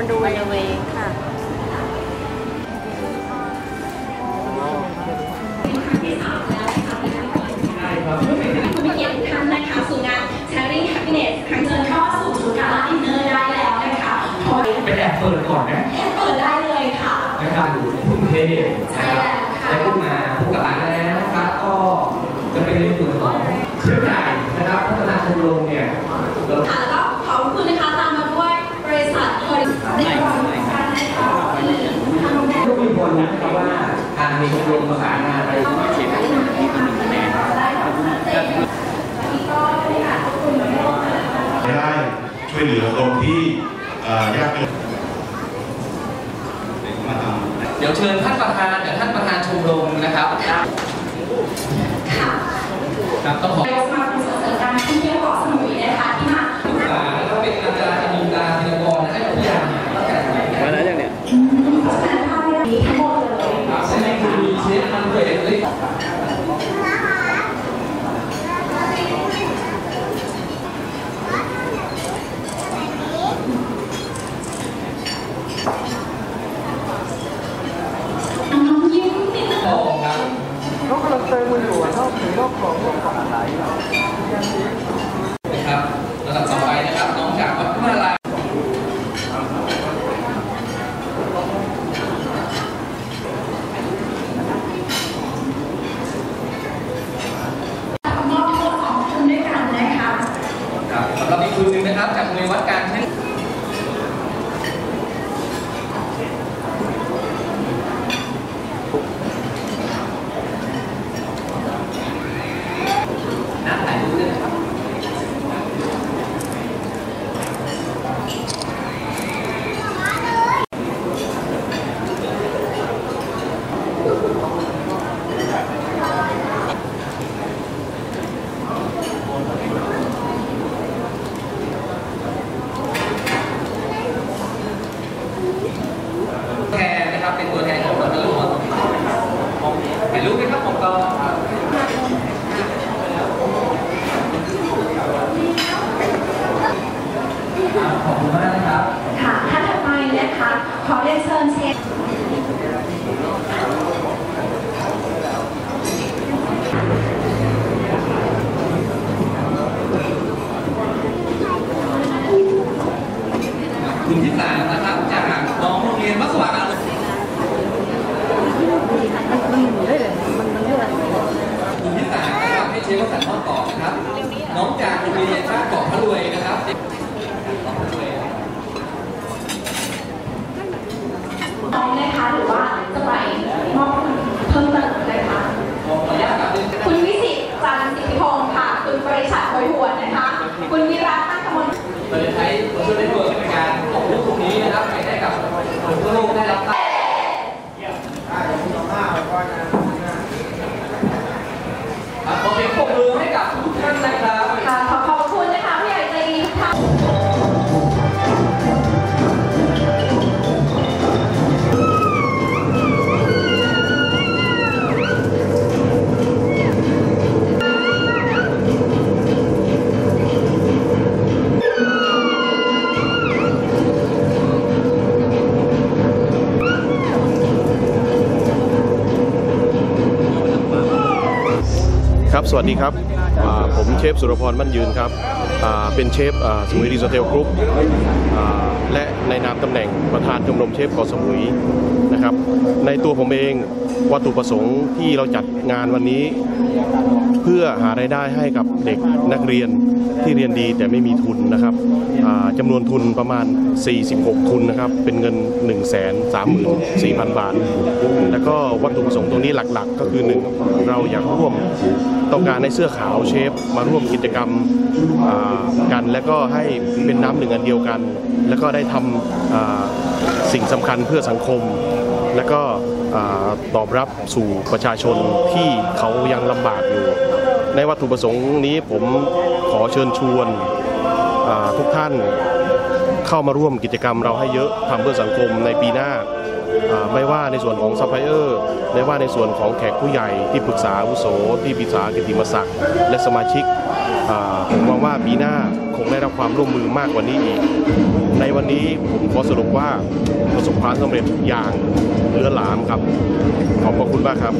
on the way ค่ะเกียรติทุกท่านนะคะสู่งาน Sharing Happiness ครั้งเชิญข้าสู่ศูนย์การดินได้แล้วนะคะขอเปแอบเปิดก่อนนะแอบเปิดได้เลยค่ะในการับกรุงเทพใช่แล้ว ได้พูดมาพูดกับร้านแล้วนะครับ ก็จะเป็นในส่วนของเครือข่ายนะครับพัฒนาชมรมเนี่ยค่ะแล้วก็ขอบคุณนะคะตามมาด้วยบริษัทเฮอริในความสำคัญนะคะที่ทางโรงแรมทุกคนนะครับว่าการมีชมรมประสานงานไปได้ช่วยเหลือคนที่ยากจนมาทำ เดี๋ยวเชิญท่านประธานกับท่านประธานชมรมนะครับค่ะครับต้องขอ นายกสมาคมส่งเสริมการท่องเที่ยวเกาะสมุยนะคะที่มา ศึกษาแล้วก็เป็นอาจารย์มีตาธีรกรและให้ทุกอย่างตั้งแต่สมัย มาแล้วยังเนี่ย เพราะฉะนั้นภาพนี้ทั้งหมดเลย ครับใช่ไหมคือมีเชฟมันเวทเลย น้องยิ้มนิดนึง ทองครับ เขากำลังเติมมันอยู่อะเขาถือรอบกล่องรอบกล่องอะไรอะ นะครับระดับต่อไปนะครับน้องจากวัดพระลา มอบทั้งหมดสองคนด้วยกันนะคะ ครับสำหรับอีกคืนหนึ่งนะครับจากโรงเรียนวัดการใช้น้ำไหลรู้เรื่องครับ แทนนะครับเป็นตัวแทนของเราทั้งหมดเห็นรูปไหมครับผมก็ขอบคุณมากนะครับ ค่ะท่านถัดไปนะคะ ขอเรียนเชิญเชฟ คุณ ที่สามนะครับ จากน้องโรงเรียนวัดสว่างอารมณ์คุณที่สามนะครับให้เชฟวสันต์ทอดต่อนะครับ น้องจากโรงเรียนชาติเกาะพระรวยนะครับเกาะพระรวย น้องนะคะหรือว่าจะไปมอบเพิ่มเติมนะคะ ขออนุญาตกลับเรียน คุณวิสิตจันทร์สิทธิพงศ์ค่ะ คุณบริษัทโอยหวนนะคะ คุณวิรัตน์ตั้งกมล เราจะใช้โซเชียลเน็ตเวิร์กในการออกรูปตรงนี้นะครับไปให้กับ คนทั่ สวัสดีครับ ผมเชฟสุรพรมั่นยืนครับ เป็นเชฟสมุยรีสอร์ทกรุ๊ปและในนามตำแหน่งประธานชมรมเชฟเกาะสมุยนะครับ ในตัวผมเอง วัตถุประสงค์ที่เราจัดงานวันนี้ เพื่อหารายได้ให้กับเด็กนักเรียนที่เรียนดีแต่ไม่มีทุนนะครับจำนวนทุนประมาณ 46 ทุนนะครับ เป็นเงิน 1 3 4 0 0 0 บาท แล้วก็วัตถุประสงค์ตรงนี้หลักๆ ก็คือ 1 เราอยากร่วมต้องการในเสื้อขาวเชฟมาร่วมกิจกรรมกัน แล้วก็ให้เป็นน้ำหนึ่งอันเดียวกัน แล้วก็ได้ทำสิ่งสำคัญเพื่อสังคม แล้วก็ตอบรับสู่ประชาชนที่เขายังลำบากอยู่ ในวัตถุประสงค์นี้ผมขอเชิญชวนทุกท่านเข้ามาร่วมกิจกรรมเราให้เยอะทำเพื่อสังคมในปีหน้า ไม่ว่าในส่วนของซัพพลายเออร์ไม่ว่าในส่วนของแขกผู้ใหญ่ที่ปรึกษาอาวุโสที่ปรึกษากิติมศักดิ์และสมาชิก ผมมองว่าปีหน้าคงได้รับความร่วมมือมากกว่านี้อีก ในวันนี้ผมขอสรุปว่าประสบความสำเร็จอย่างเลือหลามครับ ขอบพระคุณมากครับ